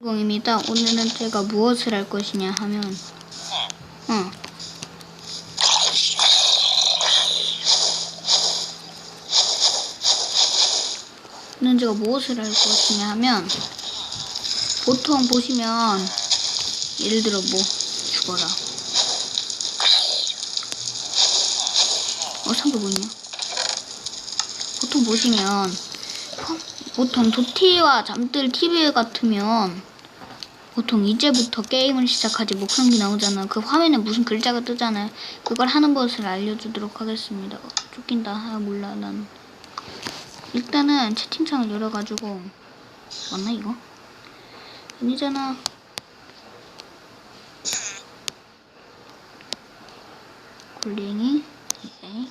공입니다. 오늘은 제가 무엇을 할 것이냐 하면, 어. 오늘은 제가 무엇을 할 것이냐 하면, 보통 보시면, 예를 들어 뭐, 죽어라. 어, 상대 뭐 있냐? 보통 보시면, 보통 도티와 잠들 TV 같으면 보통 이제부터 게임을 시작하지 뭐 그런 게 나오잖아. 그 화면에 무슨 글자가 뜨잖아요. 그걸 하는 것을 알려주도록 하겠습니다. 어, 쫓긴다. 아 몰라 난. 일단은 채팅창을 열어가지고 맞나 이거? 아니잖아. 골뱅이. 네.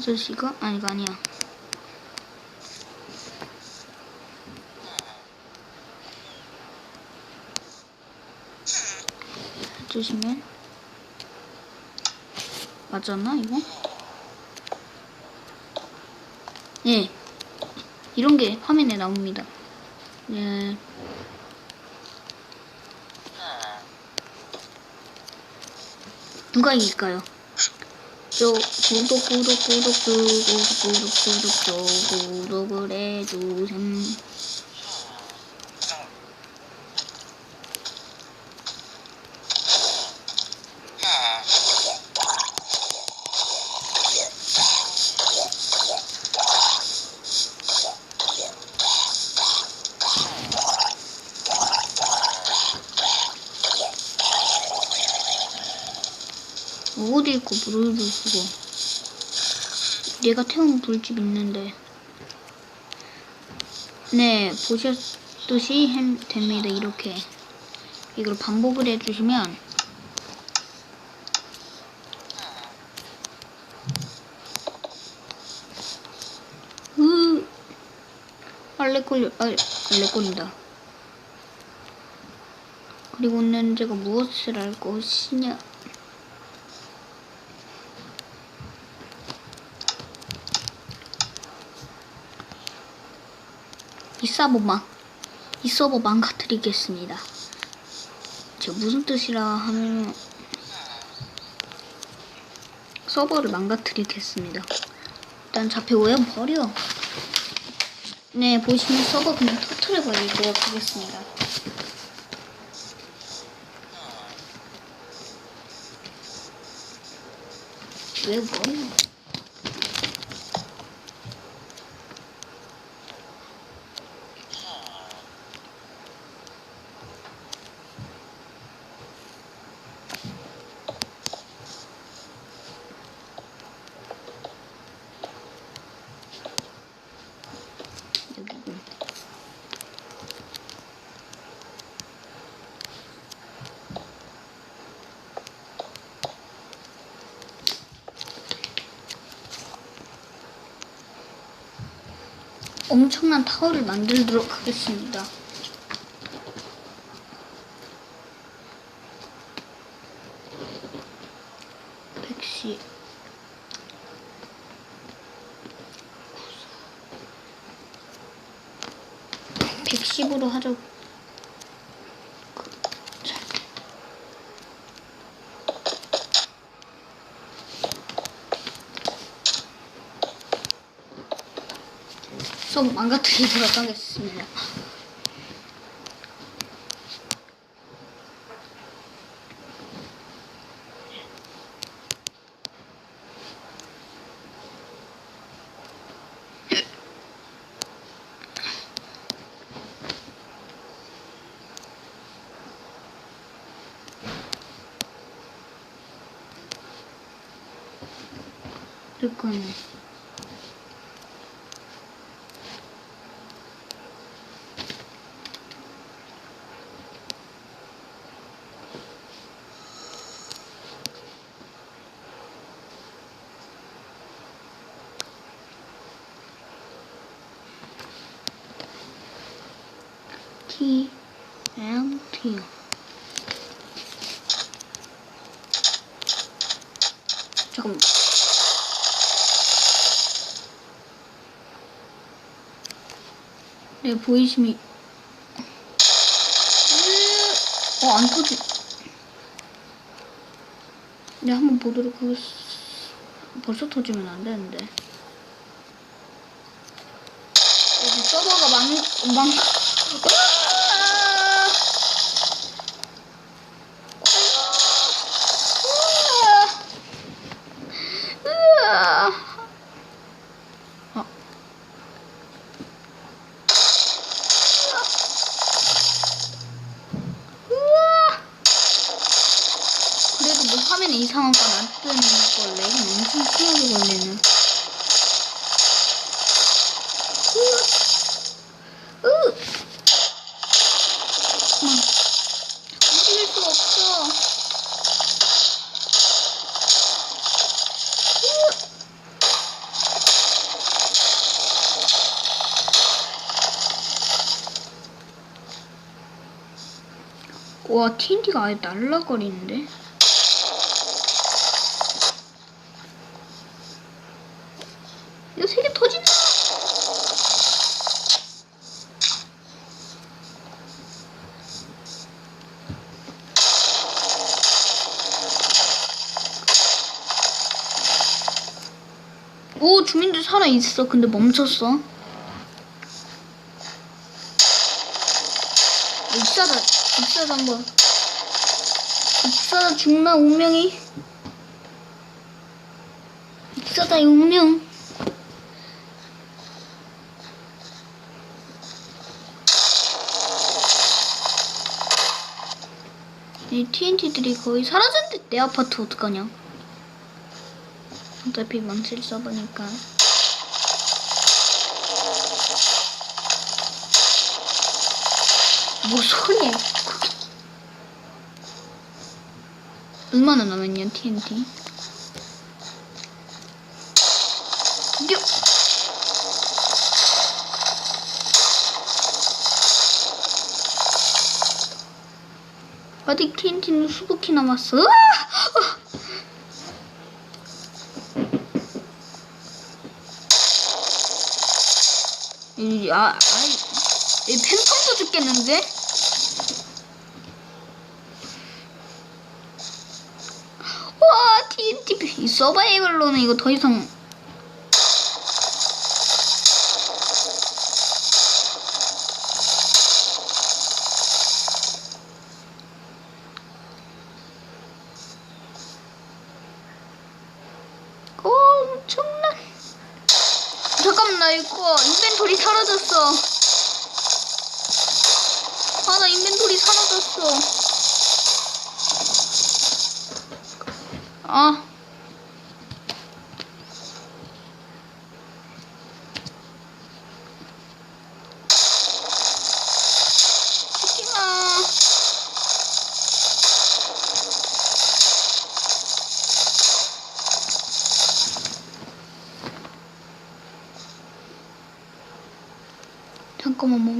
아저씨가 아니가 아니야. 해주시면 맞았나 이거? 예, 이런 게 화면에 나옵니다. 예. 누가 이길까요? 저 구독 구독 구독 구독 구독 구독 구독을 해주셈 어디 있고 물을 쓰고. 내가 태운 불집 있는데. 네 보셨듯이 햄 됩니다 이렇게. 이걸 반복을 해주시면 으 알레 걸려 알, 알레 걸린다. 그리고는 제가 무엇을 할 것이냐 이 서버만 이 서버 망가뜨리겠습니다. 저 무슨 뜻이라 하면 서버를 망가뜨리겠습니다. 일단 잡혀 왜 버려? 네 보시면 서버 그냥 터트려 버리도록 하겠습니다. 왜 버려? 여기고. 엄청난 타워를 만들도록 하겠습니다. 백시 110으로 하자고. 좀 망가뜨리도록 하겠습니다. 이거는 T and T. 잠깐만. 네, 보이시면. 어, 안 터지. 네, 한번 보도록 하겠습니다. 벌써 터지면 안 되는데. 여기 서버가 망, 망. 그래도 뭐 화면에 이상한 건 안 뜨는 걸 렉은 엄청 심하게 걸리네. 으, 으, 막 움직일 수가 없어. 으. 와, TNT가 아예 날라거리는데? 이거 세 개 터진다! 오, 주민들 살아있어. 근데 멈췄어. 입사다, 입사다 한번. 입사다 죽나, 운명이? 입사다, 운명. 이 TNT들이 거의 사라졌는데 내 아파트 어떡하냐? 어차피 망칠 써보니까. 뭐 소리야? 얼마나 남았냐 TNT? 이겨. 아직 TNT는 수북히 남았어. 으아! 어. 이, 아, 아이, 이 팬텀도 죽겠는데? 와, TNT, 이 서바이벌로는 이거 더 이상. 오, 엄청난. 잠깐만, 나 이거 인벤토리 사라졌어. 아, 나 인벤토리 사라졌어. 아.